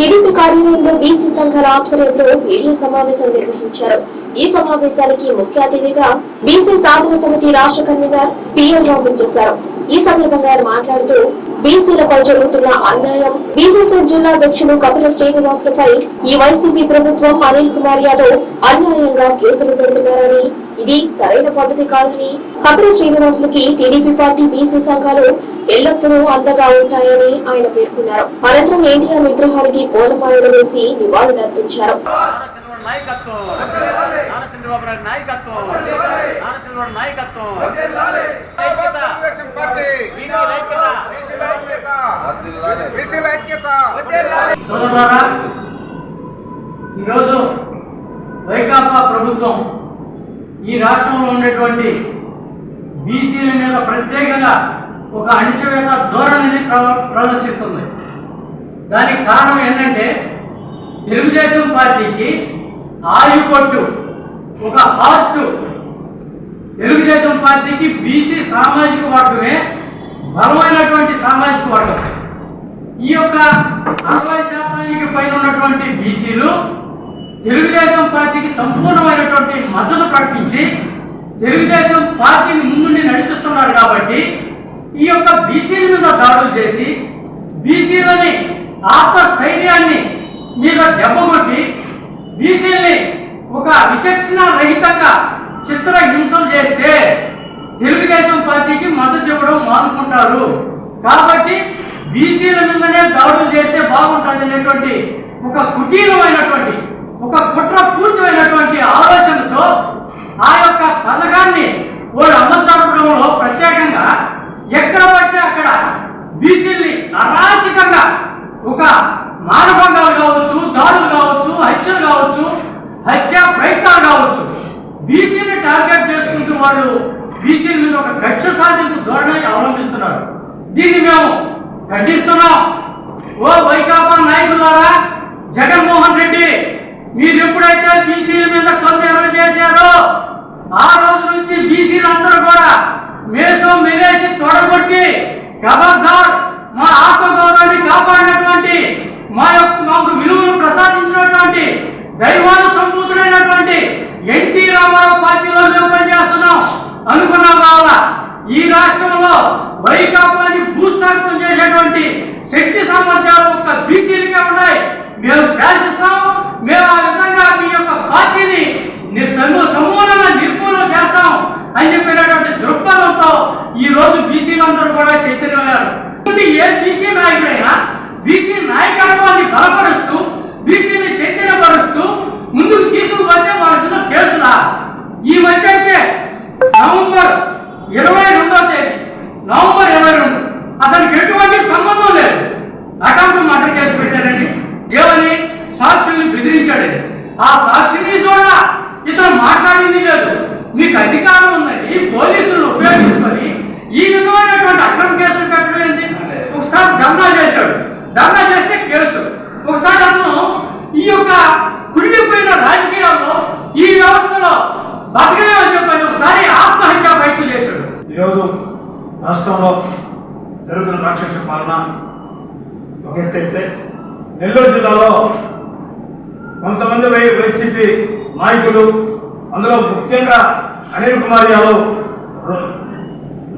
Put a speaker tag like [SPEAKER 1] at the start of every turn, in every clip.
[SPEAKER 1] TDP కార్యాలయంలో BC సంఘాల ఆధ్వర్యంలో మీడియా సమావేశం నిర్వహించారు. ఈ సమావేశానికి ముఖ్య అతిథిగా బీసీ సాధన సమితి రాష్ట్ర కన్వీనర్ పిఎం రావు చేశారు. ఈ సందర్భంగా ఆయన మాట్లాడుతూ బీసీలపై జరుగుతున్న అన్యాయం బీసీసీ జిల్లా అధ్యక్షులు కపిల శ్రీనివాసులపై ఈ వైసీపీ ప్రభుత్వం అనిల్ కుమార్ యాదవ్ అన్యాయంగా కేసులు పెడుతున్నారని ఇది సరైన పద్ధతి కాదని కపిల శ్రీనివాసులకి టీడీపీ పార్టీ బీసీ సంఘాలు ఎల్లప్పుడూ అండగా ఉంటాయని ఆయన పేర్కొన్నారు. అనంతరం ఎన్టీఆర్ విగ్రహానికి పూలమాలలు వేసి నివాళులర్పించారు
[SPEAKER 2] నాయకత్వం. నాయకత్వం. నాయకత్వం
[SPEAKER 3] తెలుగుదేశం పార్టీ
[SPEAKER 2] బీసీల ఐక్యత.
[SPEAKER 3] బీసీల ఐక్యత బీసీల ఐక్యత
[SPEAKER 2] సోదరులారా ఈరోజు వైకాపా ప్రభుత్వం ఈ రాష్ట్రంలో ఉన్నటువంటి బీసీల మీద ప్రత్యేకంగా ఒక అణిచివేత ధోరణిని ప్రదర్శిస్తుంది. దానికి కారణం ఏంటంటే తెలుగుదేశం పార్టీకి ఆయుపట్టు ఒక హార్ట్. తెలుగుదేశం పార్టీకి బీసీ సామాజిక వర్గమే బలమైనటువంటి సామాజిక వర్గం. ఈ యొక్క అరవై శాతానికి పైన ఉన్నటువంటి బీసీలు తెలుగుదేశం పార్టీకి సంపూర్ణమైనటువంటి మద్దతు ప్రకటించి తెలుగుదేశం పార్టీని ముందుండి నడిపిస్తున్నారు కాబట్టి ఈ యొక్క బీసీల మీద దాడులు చేసి బీసీలని ఆత్మస్థైర్యాన్ని మీద దెబ్బగొట్టి బీసీల్ని ఒక విచక్షణ రహితంగా చిత్ర హింసలు చేస్తే తెలుగుదేశం పార్టీకి మద్దతు ఇవ్వడం మానుకుంటారు. కాబట్టి బీసీల మీదనే దాడులు చేస్తే బాగుంటుంది అనేటువంటి ఒక కుటీరమైనటువంటి ఒక కుట్ర పూర్తిమైనటువంటి ఆలోచనతో ఆ యొక్క పథకాన్ని వాళ్ళు అమర్చడంలో ప్రత్యేకంగా ఎక్కడ పడితే అక్కడ బీసీల్ని అరాచకంగా ఒక మానభంగాలు కావచ్చు దాడులు కావచ్చు హత్యలు కావచ్చు హత్య ప్రయత్నాలు కావచ్చు బీసీని టార్గెట్ చేసుకుంటూ వాళ్ళు బీసీల మీద ఒక కక్ష సాధింపు ధోరణి అవలంబిస్తున్నారు. దీన్ని మేము ఖండిస్తున్నాం. ఓ వైకాపా నాయకులారా జగన్మోహన్ రెడ్డి మీరు ఎప్పుడైతే బీసీల మీద కన్ను ఎవరు చేశారో ఆ రోజు నుంచి బీసీలు అందరూ కూడా మేషం మెలేసి తొడగొట్టి ఖబర్దార్ మా ఆత్మగౌరవాన్ని కాపాడినటువంటి మా యొక్క మాకు విలువలు ప్రసాదించినటువంటి దైవాను సంపూతుడైనటువంటి ఎన్టీ రామారావు పార్టీలో మేము పనిచేస్తున్నాం అనుకున్నాం కావాలా ఈ రాష్ట్రంలో వైకాపాని భూస్థాపితం చేసేటువంటి శక్తి సామర్థ్యాలు ఒక్క బీసీలకే ఉన్నాయి. మేము శాసిస్తాం. మేము ఆ విధంగా మీ యొక్క పార్టీని సమూలంగా నిర్మూలన చేస్తాం అని చెప్పినటువంటి దృక్పథంతో ఈ రోజు బీసీలందరూ కూడా చైతన్యమయ్యారు. ఏ బీసీ నాయకుడైనా బీసీ నాయకత్వాన్ని బలపరుస్తూ బీసీని చైతన్యపరుస్తూ ముందుకు తీసుకుపోతే వాళ్ళ మీద కేసులా? ఈ మధ్య అయితే నవంబర్ ఇరవై రెండో తేదీ నవంబర్ ఇరవై రెండు అతనికి ఎటువంటి సంబంధం లేదు. అటెంప్ట్ మర్డర్ కేసు పెట్టారండి ఏమని? సాక్షుల్ని బెదిరించాడని ఆ సాక్షిని చూడ ఇతను మాట్లాడింది లేదు. మీకు అధికారం ఉందండి. పోలీసులను ఉపయోగించుకొని ఈ విధమైనటువంటి అక్రమ కేసులు పెట్టడం ఏంటి? ఒకసారి ధర్నా చేశాడు ధర్నా చేస్తే కేసు ఒకసారి అతను ఈ యొక్క కుళ్ళిపోయిన రాజకీయాల్లో ఈ వ్యవస్థలో బతకలేమని చెప్పని ఒకసారి ఆత్మహత్యా ప్రయత్నం చేశాడు
[SPEAKER 4] ఈరోజు రాష్ట్రంలో జరుగుతున్న రాక్షస పాలన ఒక ఎత్తైతే నెల్లూరు జిల్లాలో కొంతమంది వై- వైసీపీ నాయకులు అందులో ముఖ్యంగా అనిల్ కుమార్ యాదవ్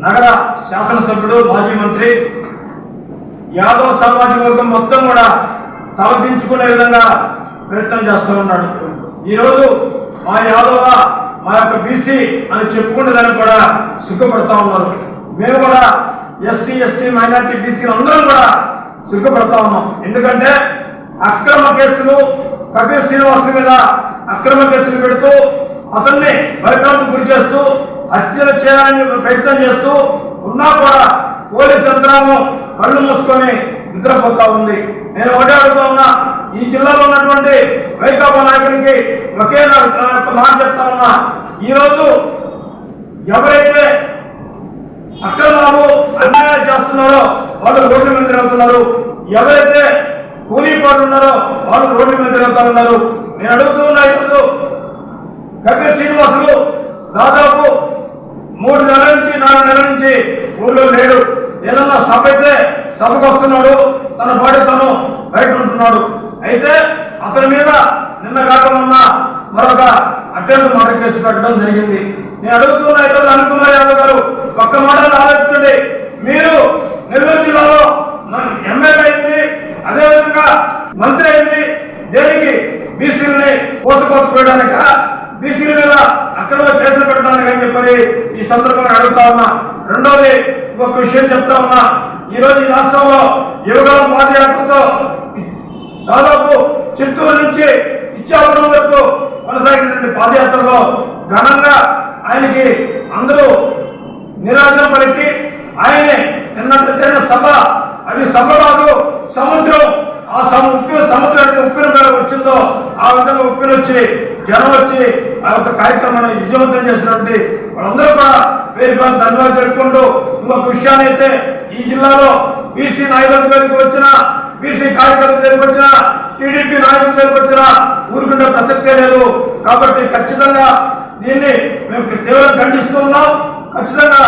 [SPEAKER 4] నగర శాసనసభ్యుడు మాజీ మంత్రి. యాదవ్ సామాజిక వర్గం మొత్తం కూడా తలదించుకునే విధంగా ప్రయత్నం చేస్తూ ఉన్నాడు. ఈరోజు మా యాదవ మా యొక్క బీసీ అని చెప్పుకునే దానికి కూడా సిగ్గుపడతా ఉన్నారు. మేము కూడా ఎస్సీ ఎస్టీ మైనార్టీ బీసీలు అందరం కూడా సిగ్గుపడతా ఉన్నాం. ఎందుకంటే అక్రమ కేసులు కపిల్ శ్రీనివాస్ మీద అక్రమ కేసులు పెడుతూ అతన్ని భయభ్రాంతి గురి చేస్తూ హత్యలు చేయాలని ప్రయత్నం చేస్తూ ఉన్నా కూడా పోలీస్ యంత్రాంగం కళ్ళు మూసుకొని నిద్రపోతా ఉంది. నేను ఒకటే అడుగుతా ఉన్నా ఈ జిల్లాలో ఉన్నటువంటి వైకాపా నాయకులకి ఒకే మాట చెప్తా ఉన్నా. ఈరోజు ఎవరైతే అక్రమాలు అన్యాయాలు చేస్తున్నారో వాళ్ళు రోడ్ల మీద తిరుగుతున్నారు. ఎవరైతే కూలీ కోళ్ళు ఉన్నారో వాళ్ళు రోడ్ల మీద తిరుగుతున్నారు నేను అడుగుతూ ఇప్పుడు ఈరోజు కపిల్ శ్రీనివాసులు దాదాపు మూడు నెలల నుంచి నాలుగు నెలల నుంచి ఊళ్ళో లేడు. ఏదన్నా సభ అయితే సభకు వస్తున్నాడు. తన బాడీ తను బయట ఉంటున్నాడు. అయితే అతని మీద నిన్న కాక మొన్న మరొక అటెంప్ట్ మాట కేసు పెట్టడం జరిగింది. నేను అడుగుతున్న ఇతరులు అనుకుమార్ యాదవ్ గారు ఒక్క మాట ఆలోచించండి. మీరు నెల్లూరు జిల్లాలో మన ఎమ్మెల్యే అయింది అదేవిధంగా మంత్రి అయింది దేనికి? బీసీలని పోసుకోకపోయడానిక బీసీల మీద అక్రమ కేసులు పెట్టడానికి అని చెప్పని ఈ సందర్భంగా అడుగుతా ఉన్నా. రెండోది ఒక విషయం చెప్తా ఉన్నా. ఈరోజు ఈ రాష్ట్రంలో యువకుల పాదయాత్రతో దాదాపు చిత్తూరు నుంచి ఇచ్చాపురం వరకు కొనసాగినటువంటి పాదయాత్రలో ఘనంగా ఆయనకి అందరూ నిరాజన పలికి ఆయనే నిన్న జరిగిన సభ అది సభ కాదు సముద్రం ఆ సము ఉప్పిన సముద్రానికి ఉప్పిన మేర వచ్చిందో ఆ విధంగా ఉప్పిన వచ్చి జనం వచ్చి ఆ యొక్క కార్యక్రమాన్ని విజయవంతం చేసినటువంటి వాళ్ళందరూ కూడా వేరు పని ధన్యవాదాలు జరుపుకుంటూ ఇంకొక విషయాన్ని అయితే ఈ జిల్లాలో బీసీ నాయకుల దగ్గరికి వచ్చిన బీసీ కార్యకర్తల దగ్గరికి వచ్చిన టీడీపీ నాయకుల దగ్గరికి వచ్చిన ఊరుకుంటే ప్రసక్తే లేదు. కాబట్టి ఖచ్చితంగా దీన్ని మేము తీవ్రంగా ఖండిస్తూ ఉన్నాం. ఖచ్చితంగా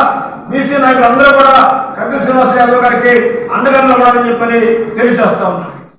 [SPEAKER 4] బీసీ నాయకులు అందరూ కూడా కపిల్ శ్రీనివాస యాదవ్ గారికి అండగా నిలబడాలని చెప్పని తెలియజేస్తా ఉన్నాం.